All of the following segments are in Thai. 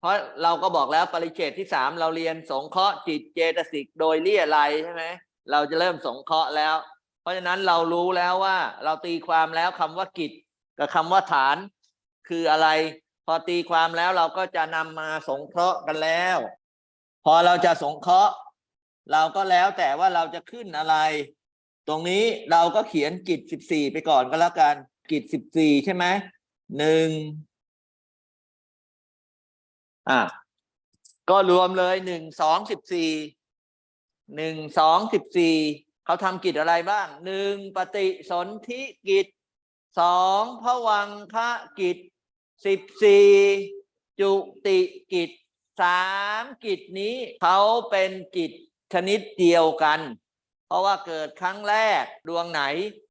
เพราะเราก็บอกแล้วปริเฉดที่สามเราเรียนสงเคราะห์จิตเจตสิกโดยเลี่ยไรใช่ไหมเราจะเริ่มสงเคราะห์แล้ว เพราะฉะนั้นเรารู้แล้วว่าเราตีความแล้วคำว่ากิจกับคำว่าฐาน คืออะไร พอตีความแล้วเราก็จะนำมาสงเคราะห์กันแล้ว พอเราจะสงเคราะห์ เราก็แล้วแต่ว่าเราจะขึ้นอะไร ตรงนี้เราก็เขียนกิจสิบสี่ไปก่อนก็แล้วกัน กิจสิบสี่ใช่ไหมหนึ่ง อะก็รวมเลยหนึ่งสองสิบสี่หนึ่งสองสิบสี่เขาทำกิจอะไรบ้างหนึ่งปฏิสนธิกิจสองพวังคะกิจสิบสี่จุติกิจสามกิจนี้เขาเป็นกิจชนิดเดียวกัน เพราะว่าเกิดครั้งแรกดวงไหน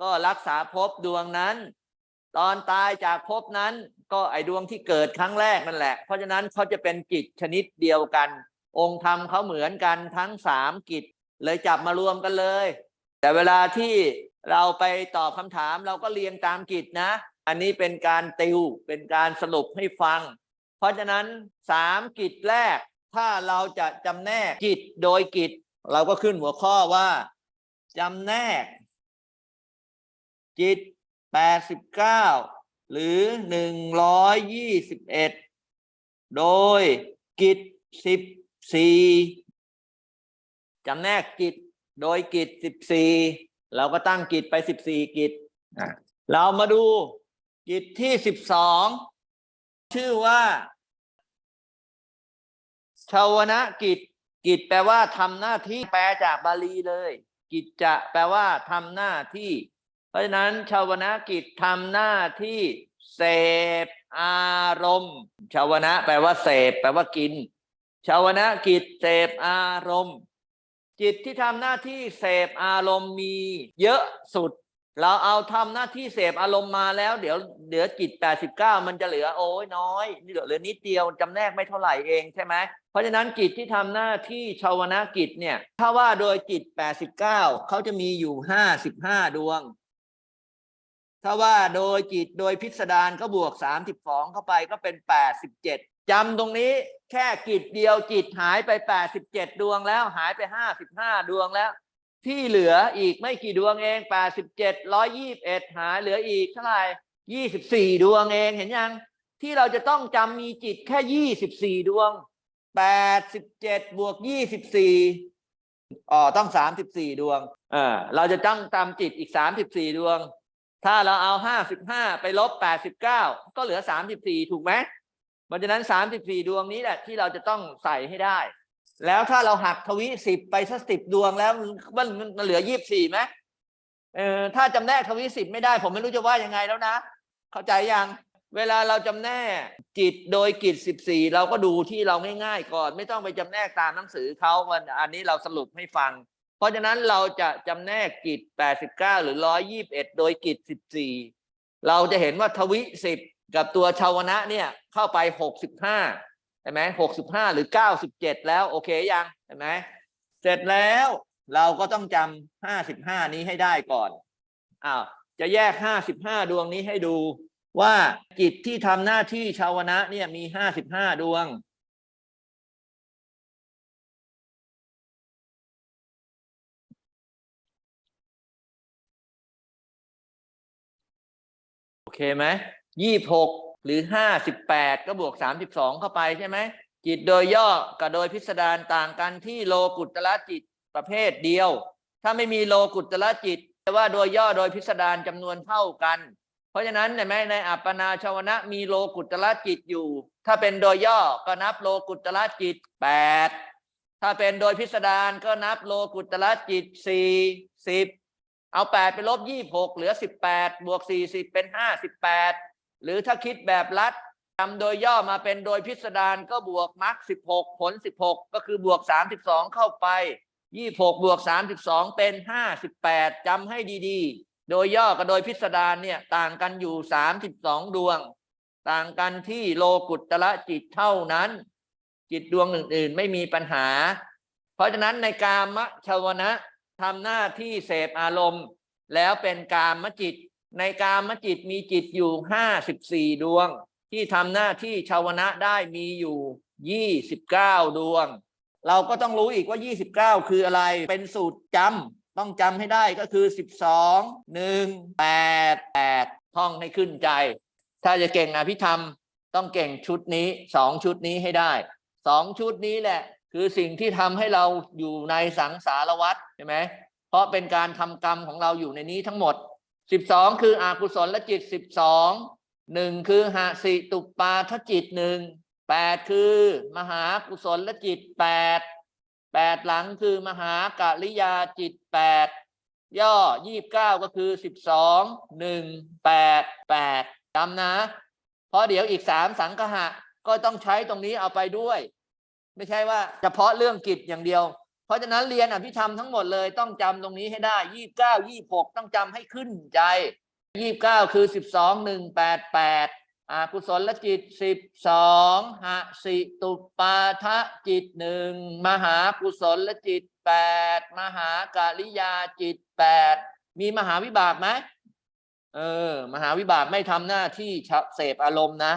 ก็รักษาภพดวงนั้น ตอนตายจากภพนั้น ก็ไอดวงที่เกิดครั้งแรกนั่นแหละ เพราะฉะนั้นเขาจะเป็นกิจชนิดเดียวกัน องค์ธรรมเขาเหมือนกันทั้งสามกิจ เลยจับมารวมกันเลย แต่เวลาที่เราไปตอบคำถามเราก็เรียงตามกิจนะ อันนี้เป็นการติวเป็นการสรุปให้ฟัง เพราะฉะนั้นสามกิจแรก ถ้าเราจะจำแนกกิจโดยกิจ เราก็ขึ้นหัวข้อว่าจำแนกจิตแปดสิบเก้า หรือหนึ่งร้อยยี่สิบเอ็ดโดยกิจสิบสี่จำแนกกิจโดยกิจสิบสี่เราก็ตั้งกิจไปสิบสี่กิจเรามาดูกิจที่สิบสองชื่อว่าชาวนะกิจ กิจแปลว่าทำหน้าที่แปลจากบาลีเลย กิจจะแปลว่าทำหน้าที่ เพราะฉะนั้นชาวนะกิจทำหน้าที่เสพอารมณ์ ชาวนะแปลว่าเสพแปลว่ากิน ชาวนะกิจเสพอารมณ์ จิตที่ทำหน้าที่เสพอารมณ์มีเยอะสุด เราเอาทำหน้าที่เสพอารมณ์มาแล้ว เดี๋ยวเดี๋ยวจิต 89 มันจะเหลือโอ้ยน้อยนี่เหลือเหลือนิดเดียวจำแนกไม่เท่าไหร่เองใช่ไหมเพราะฉะนั้นจิตที่ทำหน้าที่ชาวนะกิจเนี่ยถ้าว่าโดยจิต 89 เขาจะมีอยู่ 55 ดวง ถ้าว่าโดยจิตโดยพิสดารก็บวก 32 เข้าไปก็เป็น 87จำตรงนี้แค่กิจเดียวจิตหายไป 87 ดวงแล้วหายไป 55 ดวงแล้ว ที่เหลืออีกไม่กี่ดวงเอง 87 121 หายเหลืออีกเท่าไหร่ 24 ดวงเองเห็นยัง ที่เราจะต้องจำมีจิตแค่ 24 ดวง 87 บวก 24อ๋อต้อง 34 ดวงเออเราจะต้องจำจิตอีก 34 ดวง ถ้าเราเอา55ไปลบ89ก็เหลือ34ถูกไหมเพราะฉะนั้น34ดวงนี้แหละที่เราจะต้องใส่ให้ได้ แล้วถ้าเราหักทวิสิบไปสักสิบดวงแล้วมันมันเหลือ24ไหมเออถ้าจำแนกทวิสิบไม่ได้ ผมไม่รู้จะว่ายังไงแล้วนะ เข้าใจยังเวลาเราจำแนกจิตโดยกิจสิบสี่เราก็ดูที่เราง่ายๆก่อน ไม่ต้องไปจำแนกตามหนังสือเขาวันอันนี้เราสรุปให้ฟัง เพราะฉะนั้นเราจะจำแนกกิจ 89 หรือ 121 โดยกิจ 14 เราจะเห็นว่าทวิสิบกับตัวชาวนะเนี่ยเข้าไป 65ใช่ไหม65 หรือ 97 แล้วโอเคยังใช่ไหมเสร็จแล้วเราก็ต้องจำ55 นี้ให้ได้ก่อนอ้าวจะแยก 55 ดวงนี้ให้ดูว่าจิตที่ทำหน้าที่ชาวนะเนี่ยมี 55 ดวง เคไหมยี่หกหรือห้าสิบแปดก็บวกสามสิบสองเข้าไปใช่ไหมจิตโดยย่อกับโดยพิสดารต่างกันที่โลกุตละจิตประเภทเดียว ถ้าไม่มีโลกุตละจิตแต่ว่าโดยย่อโดยพิสดารจำนวนเท่ากัน เพราะฉะนั้นเห็นไหมในอัปปนาชาวนะมีโลกุตละจิตอยู่ ถ้าเป็นโดยย่อก็นับโลกุตละจิตแปดถ้าเป็นโดยพิสดารก็นับโลกุตละจิตสี่สิบ เอาแปดไปลบยี่หกเหลือสิบแปดบวกสี่สิบเป็นห้าสิบแปดหรือถ้าคิดแบบลัดทำโดยย่อมาเป็นโดยพิสดารก็บวกมาร์กสิบหกผลสิบหกก็คือบวกสามสิบสองเข้าไปยี่หกบวกสามสิบสองเป็นห้าสิบแปดจำให้ดีๆ โดยย่อกับโดยพิสดารเนี่ยต่างกันอยู่สามสิบสองดวง ต่างกันที่โลกุตละจิตเท่านั้น จิตดวงอื่นๆ ไม่มีปัญหา เพราะฉะนั้นในกามชาวนะ ทำหน้าที่เสพอารมณ์ แล้วเป็นกามจิต ในกามจิตมีจิตอยู่ห้าสิบสี่ดวง ที่ทำหน้าที่ชาวนะได้มีอยู่ยี่สิบเก้าดวง เราก็ต้องรู้อีกว่ายี่สิบเก้าคืออะไรเป็นสูตรจำต้องจำให้ได้ก็คือสิบสองหนึ่งแปดแปดท่องให้ขึ้นใจ ถ้าจะเก่งอภิธรรมต้องเก่งชุดนี้สองชุดนี้ให้ได้สองชุดนี้แหละ คือสิ่งที่ทำให้เราอยู่ในสังสารวัฏใช่ไหมเพราะเป็นการทำกรรมของเราอยู่ในนี้ทั้งหมดสิบสองคืออากุศลจิตสิบสองหนึ่งคือหาสิตุปาทจิตหนึ่งแปดคือมหากุศลจิตแปดแปดหลังคือมหากริยาจิตแปดย่อยี่บเก้าก็คือสิบสองหนึ่งแปดแปดจำนะ เพราะเดี๋ยวอีกสามสังคหะก็ต้องใช้ตรงนี้เอาไปด้วย ไม่ใช่ว่าเฉพาะเรื่องกิจอย่างเดียว เพราะฉะนั้นเรียนอภิธรรมทั้งหมดเลยต้องจำตรงนี้ให้ได้ยี่บเก้ายี่หกต้องจำให้ขึ้นใจยี่บเก้าคือสิบสองหนึ่งแปดแปดอากุศลจิตสิบสองหสิตุปาทะจิตหนึ่งมหากุศลจิตแปดมหากาลิยาจิตแปดมีมหาวิบากไหมเออ มหาวิบากไม่ทำหน้าที่เสพอารมณ์นะ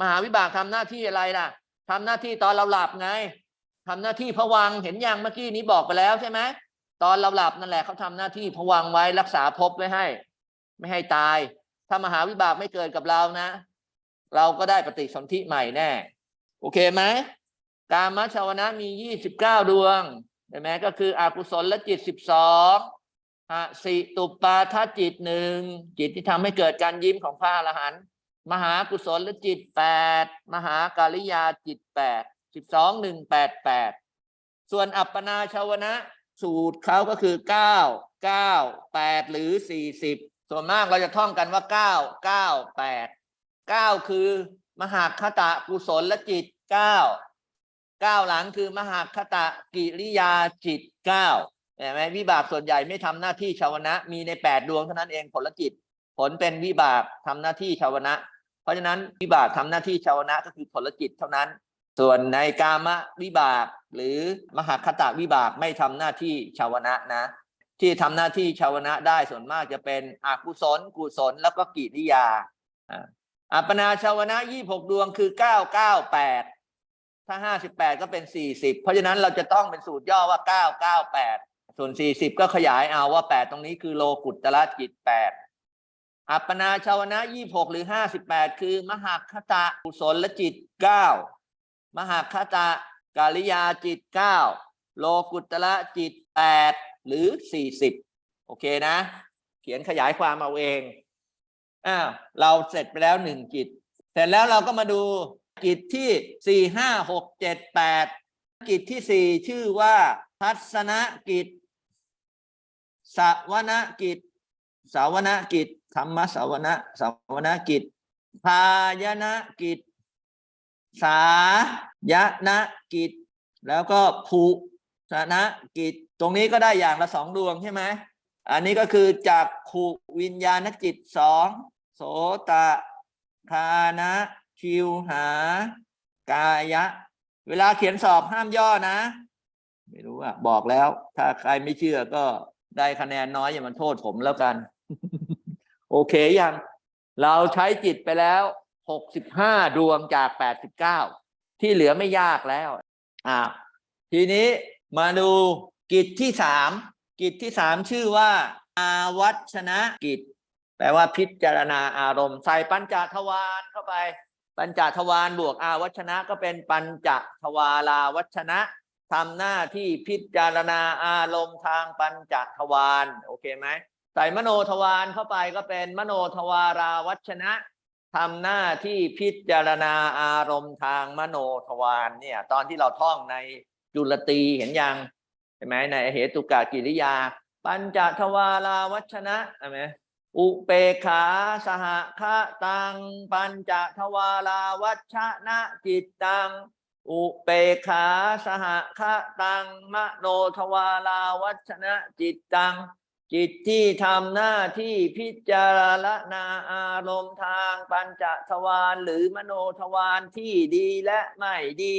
มหาวิบากทำหน้าที่อะไรล่ะ ทำหน้าที่ตอนเราหลับไงทำหน้าที่ผวังเห็นยังเมื่อกี้นี้บอกไปแล้วใช่ไหมตอนเราหลับนั่นแหละเขาทำหน้าที่ผวังไว้รักษาภพไว้ให้ ไม่ให้ตาย ถ้ามหาวิบากไม่เกิดกับเรานะ เราก็ได้ปฏิสนธิใหม่แน่ โอเคไหมกามชาวนะมียี่สิบเก้าดวงใช่ไหมก็คืออากุศลและจิตสิบสองสิตุปาทจิตหนึ่งจิตที่ทำให้เกิดการยิ้มของพระอรหันต์ มหากุศลจิตแปดมหากาลิยาจิตแปดสิบสองหนึ่งแปดแปดส่วนอัปปนาชาวนะ สูตรเขาก็คือเก้าเก้าแปดหรือสี่สิบส่วนมากเราจะท่องกันว่าเก้าเก้าแปดเก้าคือมหาคตะกุศลจิตเก้าเก้าหลังคือมหาคตะกิริยาจิตเก้าเห็นไหมวิบากส่วนใหญ่ไม่ทำหน้าที่ชาวนะ มีในแปดดวงเท่านั้นเองผลจิต ลเป็นวิบากทำหน้าที่ชาวนะ เพราะฉะนั้นวิบากทำหน้าที่ชาวนะก็คือผลจิตเท่านั้น ส่วนในกามวิบากหรือมหาคตะวิบากไม่ทำหน้าที่ชาวนะนะ ที่ทำหน้าที่ชาวนะได้ส่วนมากจะเป็นอกุศล กุศลแล้วก็กิริยาอ่าอัปปนาชาวนะยี่หกดวงคือเก้าเก้าแปดถ้าห้าสิบแปดก็เป็นสี่สิบเพราะฉะนั้นเราจะต้องเป็นสูตรย่อว่าเก้าเก้าแปดส่วนสี่สิบก็ขยายเอาว่าแปดตรงนี้คือโลกุตตะจิตแปด อัปปนาชาวนะยี่หกหรือห้าสิบแปดคือ มหาคตะกุศลจิตเก้ามหาคตะกาลิยาจิตเก้าโลกุตละจิตแปดหรือสี่สิบโอเคนะ เขียนขยายความเอาเองอ้าวเราเสร็จไปแล้วหนึ่งจิตเสร็จแล้วเราก็มาดูกิจที่สี่ห้าหกเจ็ดแปดกิจที่สี่ชื่อว่า ทัศนกิจสวนกิจ สาวนกิจธรรมสาวนะสาวนกิจพายนะกิจ สายนะกิจ แล้วก็ภูสนะกิจ ตรงนี้ก็ได้อย่างละสองดวงใช่ไหมอันนี้ก็คือจากขูวิญญาณจิตสองโสตะคานะชิวหากายะ เวลาเขียนสอบห้ามย่อนะ ไม่รู้อะบอกแล้ว ถ้าใครไม่เชื่อก็ได้คะแนนน้อยอย่ามาโทษผมแล้วกัน โอเคยัง เราใช้จิตไปแล้วหกสิบห้าดวงจากแปดสิบเก้าที่เหลือไม่ยากแล้ว อ่า ทีนี้มาดูกิจที่สามกิจที่สามชื่อว่า อาวัชนะกิจ แปลว่าพิจารณาอารมณ์ ใส่ปัญจทวารเข้าไป ปัญจทวารบวกอาวัชนะก็เป็นปัญจทวาราวัชนะทำหน้าที่พิจารณาอารมณ์ทางปัญจทวารโอเคไหม ใส่มโนทวารเข้าไปก็เป็นมโนทวาราวัชนะทำหน้าที่พิจารณาอารมณ์ทางมโนทวารเนี่ย ตอนที่เราท่องในจุลตีเห็นยังใช่ไหมในเหตุกากิริยา ปัญจทวาราวัชนะใช่ไหมอุเปขาสหคะตัง ปัญจทวาราวัชนะจิตตัง อุเปขาสหคะตัง มโนทวาราวัชนะจิตตัง จิตที่ทำหน้าที่พิจารณาอารมณ์ทางปัญจทวารหรือมโนทวารที่ดีและไม่ดี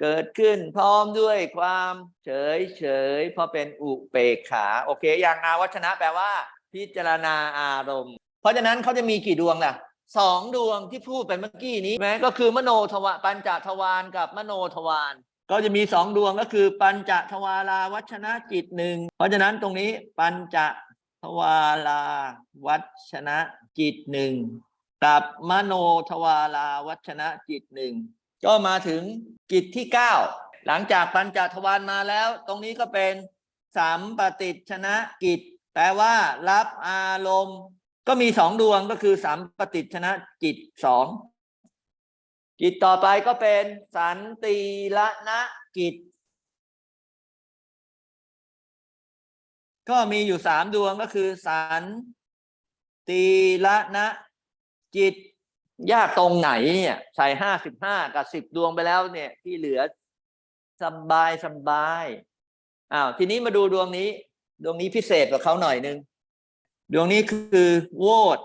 เกิดขึ้นพร้อมด้วยความเฉยเฉยเพราะเป็นอุเปกขา โอเค อย่างอาวัชนะแปลว่า พิจารณาอารมณ์ เพราะฉะนั้นเขาจะมีกี่ดวงล่ะสองดวงที่พูดไปเมื่อกี้นี้แม้ก็คือมโนทวาปัญจทวารกับมโนทวาร ก็จะมีสองดวงก็คือปัญจทวาราวัชนะจิตหนึ่งเพราะฉะนั้นตรงนี้ปัญจทวาราวัชนะจิตหนึ่งกับมโนทวาราวัชนะจิตหนึ่งก็มาถึงกิจที่เก้าหลังจากปัญจทวารมาแล้ว ตรงนี้ก็เป็นสามปฏิชนะกิจแปลว่ารับอารมณ์ ก็มีสองดวงก็คือสามปฏิชนะจิตสอง กิจต่อไปก็เป็นสันติละนะกิจ ก็มีอยู่สามดวงก็คือ สันติละนะจิตยากตรงไหนเนี่ยใส่ห้าสิบห้ากับสิบดวงไปแล้วเนี่ย ที่เหลือสบายสบายอ้าวทีนี้มาดูดวงนี้ ดวงนี้พิเศษกว่าเขาหน่อยนึง ดวงนี้คือ โวด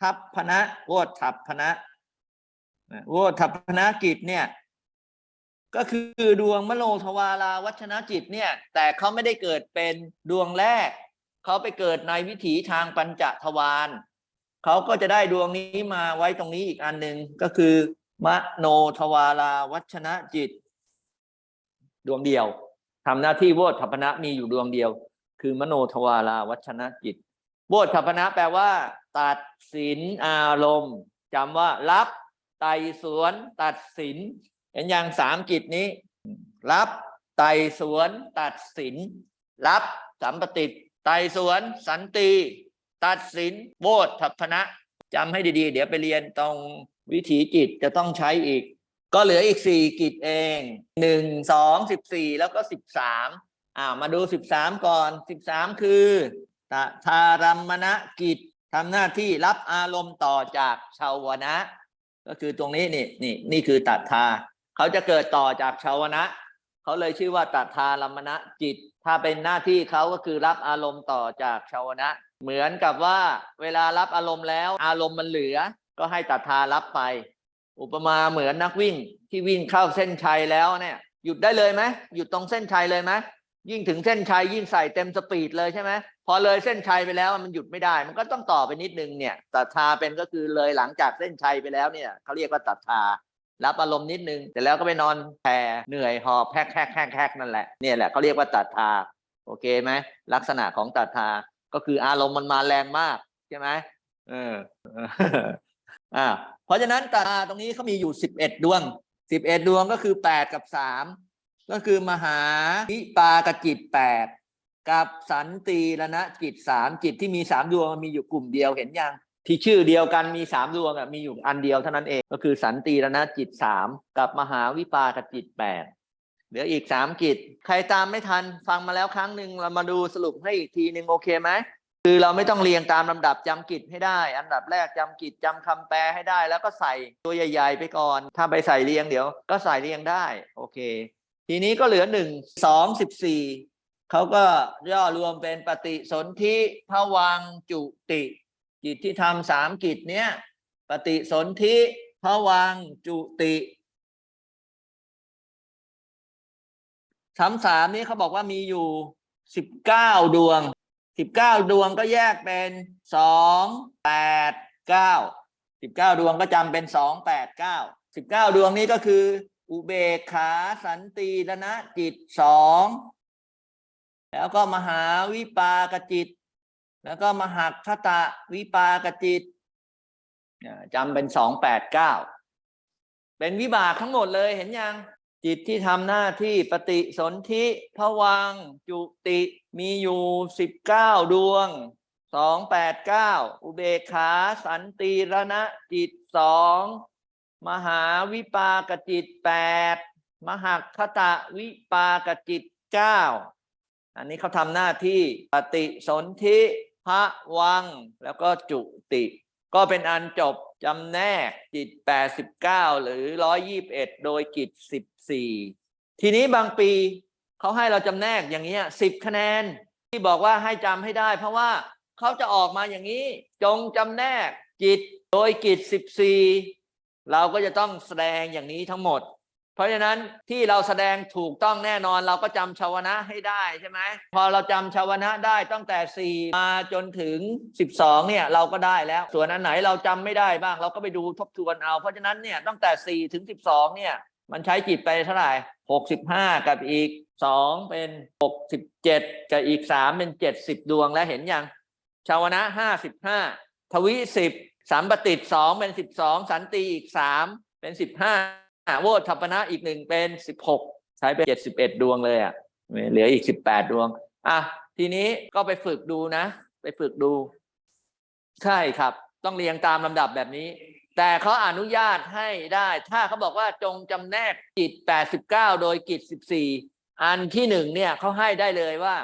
ทัพพนะโวดทัพพนะ โวดทัพนะกิจเนี่ย ก็คือดวงมโนทวาราวัชนะจิตเนี่ย แต่เขาไม่ได้เกิดเป็นดวงแรก เขาไปเกิดในวิถีทางปัญจทวารเขาก็จะได้ดวงนี้มาไว้ตรงนี้อีกอันหนึ่งก็คือ มโนทวาราวัชนะจิต ดวงเดียวทำหน้าที่โวทัพนะมีอยู่ดวงเดียว คือมโนทวาราวัชนะจิตโวทัพพนะแปลว่า ตัดสินอารมณ์จำว่ารับ ไต่สวนตัดสิน เห็นอย่างสามกิจนี้ รับไต่สวนตัดสิน รับสัมปติไต่สวนสันติตัดสินโวทัพนะจำให้ดีๆ เดี๋ยวไปเรียนตรงวิถีจิตจะต้องใช้อีก ก็เหลืออีกสี่กิจเองหนึ่งสองสิบสี่แล้วก็สิบสามอ่ามาดูสิบสามก่อนสิบสามคือตทารัมมณกิจทำหน้าที่รับอารมณ์ต่อจากชาวนะ ก็คือตรงนี้นี่นี่นี่คือตัทธาเขาจะเกิดต่อจากชาวนะเขาเลยชื่อว่าตัทธารัมมณจิต ถ้าเป็นหน้าที่เขาก็คือรับอารมณ์ต่อจากชาวนะ เหมือนกับว่าเวลารับอารมณ์แล้ว อารมณ์มันเหลือ ก็ให้ตัทธารับไป อุปมาเหมือนนักวิ่งที่วิ่งเข้าเส้นชัยแล้วเนี่ย หยุดได้เลยไหมหยุดตรงเส้นชัยเลยไหม ยิ่งถึงเส้นชัยยิ่งใส่เต็มสปีดเลยใช่ไหมพอเลยเส้นชัยไปแล้วมันหยุดไม่ได้ มันก็ต้องต่อไปนิดนึงเนี่ยตัดทาเป็นก็คือเลยหลังจากเส้นชัยไปแล้วเนี่ยเขาเรียกว่าตัดทารับอารมณ์นิดนึงแต่แล้วก็ไปนอนแผ่เหนื่อยหอบแฮกแฮกแฮกแฮกนั่นแหละเนี่ยแหละเขาเรียกว่าตัดทาโอเคไหมลักษณะของตัดทาก็คืออารมณ์มันมาแรงมากใช่ไหมเอออ่าเพราะฉะนั้นตาตรงนี้เขามีอยู่สิบเอ็ดดวงสิบเอ็ดดวงก็คือแปดกับสาม ก็คือมหาวิปากจิตแปดกับสันติรณจิตสามจิตที่มีสามดวงมันมีอยู่กลุ่มเดียวเห็นยังที่ชื่อเดียวกันมีสามดวงอะมีอยู่อันเดียวเท่านั้นเองก็คือสันติรณจิตสามกับมหาวิปากจิตแปดเหลืออีกสามกิจ ใครตามไม่ทันฟังมาแล้วครั้งหนึ่งเรามาดูสรุปให้อีกทีหนึ่งโอเคไหมคือเราไม่ต้องเรียงตามลำดับจำกิจให้ได้ อันดับแรกจำกิจจำคำแปลให้ได้ แล้วก็ใส่ตัวใหญ่ ๆ ไปก่อน ถ้าไปใส่เรียงเดี๋ยว ก็ใส่เรียงได้ โอเค ทีนี้ก็เหลือหนึ่งสองสิบสี่เขาก็ย่อรวมเป็นปฏิสนธิภวังจุติ กิจที่ทำสามกิจเนี้ยปฏิสนธิภวังจุติสามสามนี้เขาบอกว่ามีอยู่สิบเก้าดวงสิบเก้าดวงก็แยกเป็นสองแปดเก้าสิบเก้าดวงก็จำเป็นสองแปดเก้าสิบเก้าดวงนี้ก็คืออุเบกขาสันติรณจิตสองแล้วก็มหาวิปากจิต แล้วก็มหัคตะวิปากจิตจำเป็นสองแปดเก้าเป็นวิบากทั้งหมดเลยเห็นยังจิตที่ทำหน้าที่ปฏิสนธิภวัง จุติมีอยู่สิบเก้าดวงสองแปดเก้าอุเบกขาสันติรณจิตสอง มหาวิปากจิตแปดมหัคตะวิปากจิตเก้าอันนี้เขาทำหน้าที่ปฏิสนธิภวัง แล้วก็จุติ ก็เป็นอันจบจำแนกจิต 89 หรือ 121 โดยกิจ 14 ทีนี้บางปีเขาให้เราจำแนกอย่างนี้ย10 คะแนน ที่บอกว่าให้จำให้ได้ เพราะว่าเขาจะออกมาอย่างนี้ จงจำแนกจิตโดยกิจ 14 เราก็จะต้องแสดงอย่างนี้ทั้งหมด เพราะฉะนั้นที่เราแสดงถูกต้องแน่นอนเราก็จำชาวนะให้ได้ใช่ไหมพอเราจำชาวนะได้ตั้งแต่ 4 มาจนถึง 12เนี่ยเราก็ได้แล้ว ส่วนอันไหนเราจำไม่ได้บ้างเราก็ไปดูทบทวนเอา เพราะฉะนั้นเนี่ยตั้งแต่ 4 ถึง 12เนี่ยมันใช้จิตไปเท่าไหร่ 65 กับอีก 2 เป็น 67 กับอีก 3 เป็น 70 ดวงแล้วเห็นยังชาวนะ 55 ทวิ 10 สามปฏิสองเป็น12สันติอีก3เป็น15โวทัปนะอีกหนึ่งเป็นสิบหกใช้ไปเจ็ดสิบเอ็ดดวงเลยอะเหลืออีกสิบแปดดวง อะ ทีนี้ก็ไปฝึกดูนะ ไปฝึกดู ใช่ครับ ต้องเรียงตามลำดับแบบนี้ แต่เขาอนุญาตให้ได้ ถ้าเขาบอกว่าจงจำแนกกิจแปดสิบเก้าโดยกิจสิบสี่อันที่หนึ่งเนี่ยเขาให้ได้เลยว่า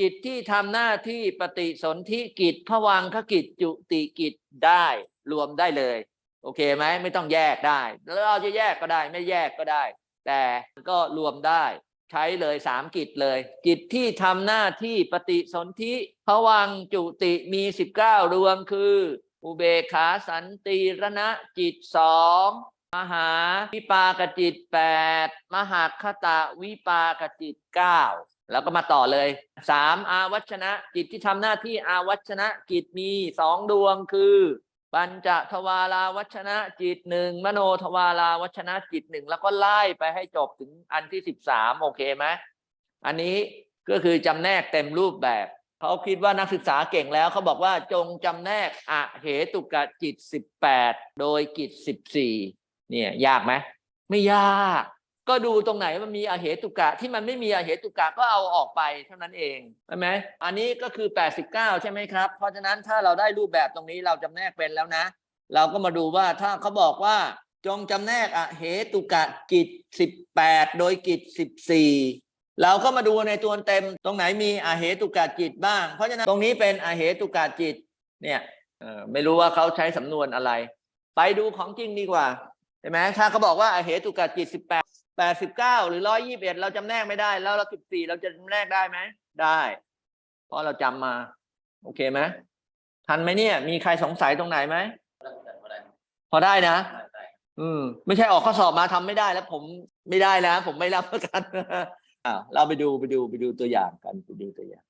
จิตที่ทำหน้าที่ปฏิสนธิกิจผวังคกิจจุติกิจได้รวมได้เลย โอเคไหมไม่ต้องแยกได้ แล้วเราจะแยกก็ได้ไม่แยกก็ได้ แต่ก็รวมได้ ใช้เลยสามกิจเลยกิจที่ทำหน้าที่ปฏิสนธิภวังจุติมีสิบเก้าดวงคือ อุเบกขาสันติรณะจิตสองมหาวิปากจิตแปดมหาคตะวิปากจิตเก้า แล้วก็มาต่อเลยสามอาวัชนะจิตที่ทำหน้าที่อาวัชนะกิจมีสองดวงคือปัญจทวาราวัชนะจิตหนึ่งมโนทวาราวัชนะจิตหนึ่งแล้วก็ไล่ไปให้จบถึงอันที่สิบสามโอเคไหมอันนี้ก็คือจำแนกเต็มรูปแบบเขาคิดว่านักศึกษาเก่งแล้วเขาบอกว่าจงจำแนกอะเหตุกะจิตสิบแปดโดยกิจสิบสี่เนี่ยยากไหมไม่ยาก ก็ดูตรงไหนมันมีอเหตุกะที่มันไม่มีอเหตุกะก็เอาออกไปเท่านั้นเองใช่ไหมอันนี้ก็คือ 89 ใช่ไหมครับ เพราะฉะนั้นถ้าเราได้รูปแบบตรงนี้เราจำแนกเป็นแล้วนะ เราก็มาดูว่าถ้าเขาบอกว่าจงจำแนกอเหตุกะกิจ 18 โดยกิจ 14เราก็มาดูในตัวเต็มตรงไหนมีอาเหตุกะจิตบ้าง เพราะฉะนั้นตรงนี้เป็นอาเหตุกะจิตเนี่ยไม่รู้ว่าเขาใช้สำนวนอะไร ไปดูของจริงดีกว่าใช่ไหมถ้าเขาบอกว่าอาเหตุกะจิต18แปด แปดสิบเก้าหรือร้อยยี่สิบเอ็ดเราจำแนกไม่ได้ แล้วเราสิบสี่เราจะจำแนกได้ไหมได้ เพราะเราจำมา โอเคไหมทันไหมเนี่ย มีใครสงสัยตรงไหนไหมพอได้นะ อืม ไม่ใช่ออกข้อสอบมาทำไม่ได้แล้ว ผมไม่ได้แล้วผมไม่รับประกันอ่าเราไปดูไปดูไปดูตัวอย่างกันไปดูตัวอย่าง